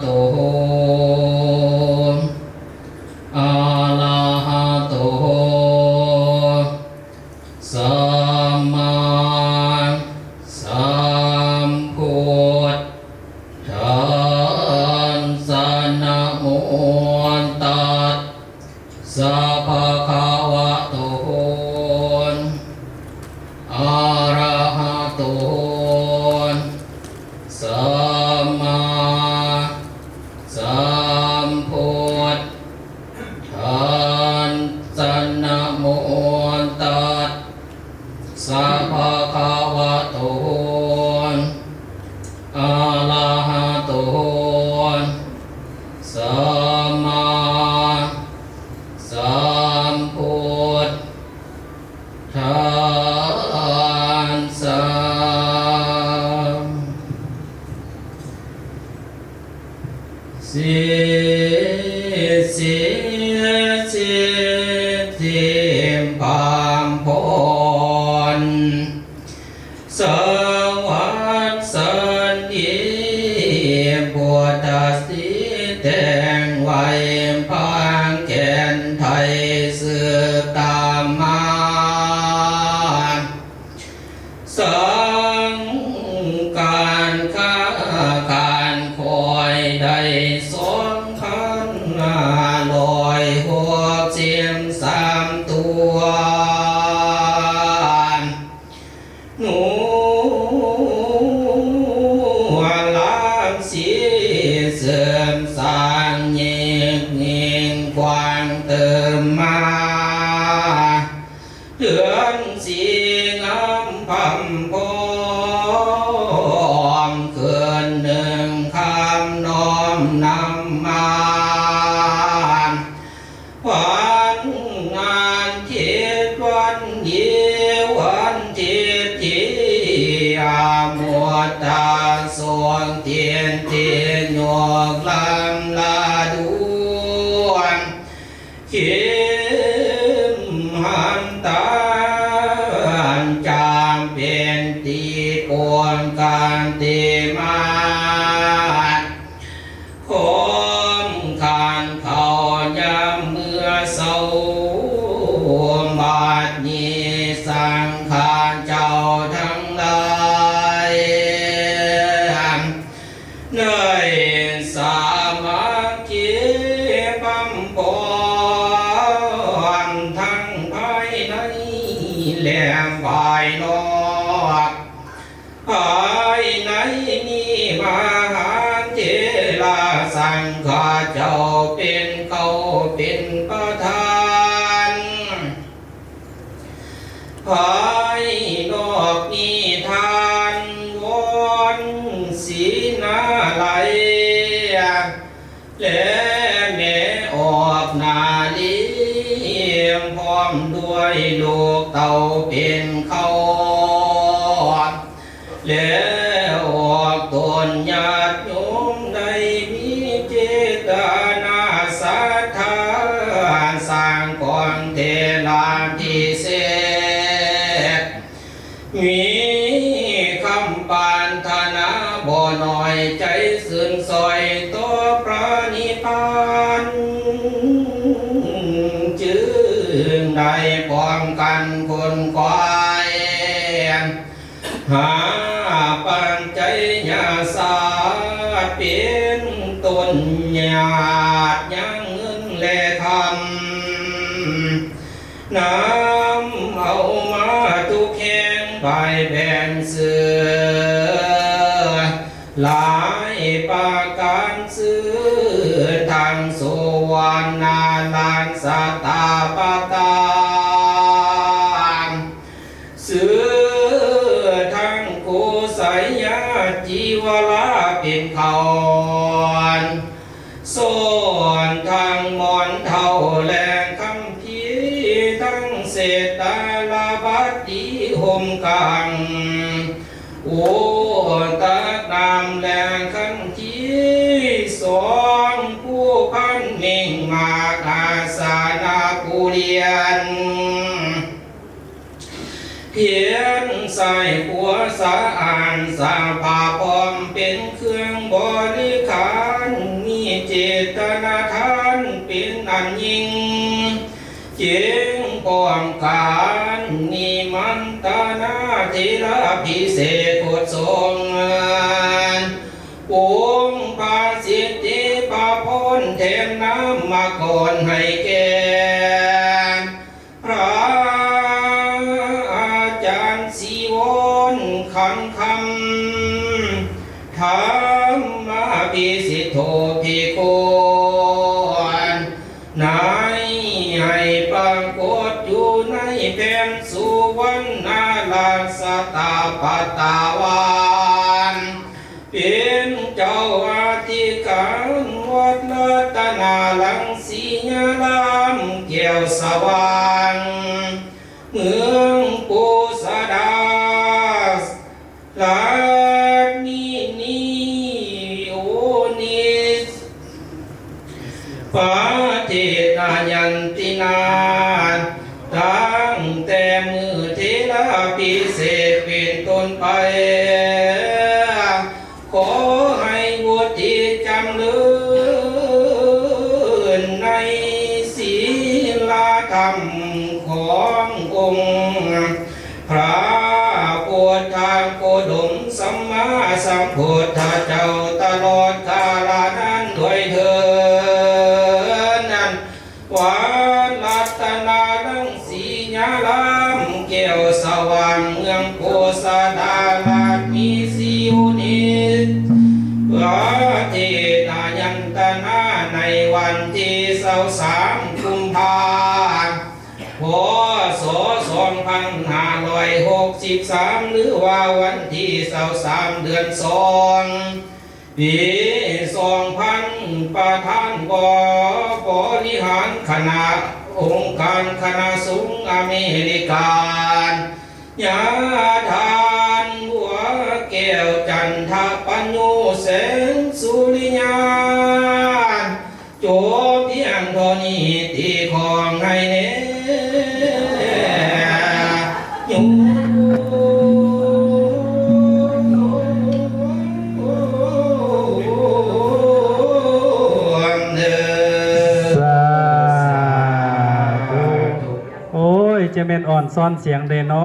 โระหะโตสัมมาสัมพุทธัสสะสิสิสิ พัมพอมเกินหนึ่งคำน้อมนำมาวันงานเจ็ดวันเดียวันเจ็ดที่อามัวตาสวงเทียนเทียนหยอกลำลาดวนเข้มหันตา สังขารเจ้าทั้งหลายเนยสามัคคีบัมปอนทั้งภายในและภายนอกภายในมีมหาเจลาสังฆาเจ้าเป็นเขาเป็นประธาน ภายนอกนิทานวอนสีนาไหลและแม่ออกนาลี้ยงพร้อมด้วยลูกเต่าเป็นเขาแล้วออกตนญาติโยมได้มีเจตนาศรัทธาสร้างก่อนเทลาพิเศ งได้พร้อมกันคนควายหาปัญใจยาสาเป็นต้นญาติยังเงินและคำน้ำเอามาทุกแห่งใบแผ่นเสือหลายปาการซื้อทางสวรรณาลานสตาปตา ทางมอนเท่าแรงคำพีทั้งเศษตาลาบัดดีห่มกังโอตานามแรงคำทีสอนผู้พันเม่งมากอาสานาภูเรียนเพียนใส่หัวสะอานสาผ้าพร้อมเป็นเครื่องบริขารมีเจตา อันยิ่งจียงปวงการนิมันตนาธิระพิเศษกุศลปุงปาสิทธิปาพนเทมน้ำมาก่อนให้แก่พระอาจารย์สีวรคันคำธรรมพิสิทโธพิโก วรรณลาสตาปตาวานเป็นเจ้าอาธิการวัดรัตนาลังสีญลามเกี่ยวสว่างเมืองปูสดาสลานีนีโอนิสปาทินายันตินา ขอให้วุฒิจำเลื่นในศีลธรรมขององค์พระพุทธโคดมสัมมาสัมพุทธเจ้าตลอดกาลนั้นด้วยเถิดนั้นวานรัตนาดังสีญาลามแก้วสว่างเมืองโพสดาลาดมีสิวนิต พระเทนายันตนาในวันที่เสาสามกุมภาพศสองพันห้าร้อยหกสิบสามหรือว่าวันที่เสาสามเดือนสองปีสองพันประธานบอบริหารคณะองค์การคณะสูงอเมริกันยาทานหัวแก้วจันทปัญโย เด้อสาธุโอ้ยเจะเม็นอ่อนซ่อนเสียงเดเนาะ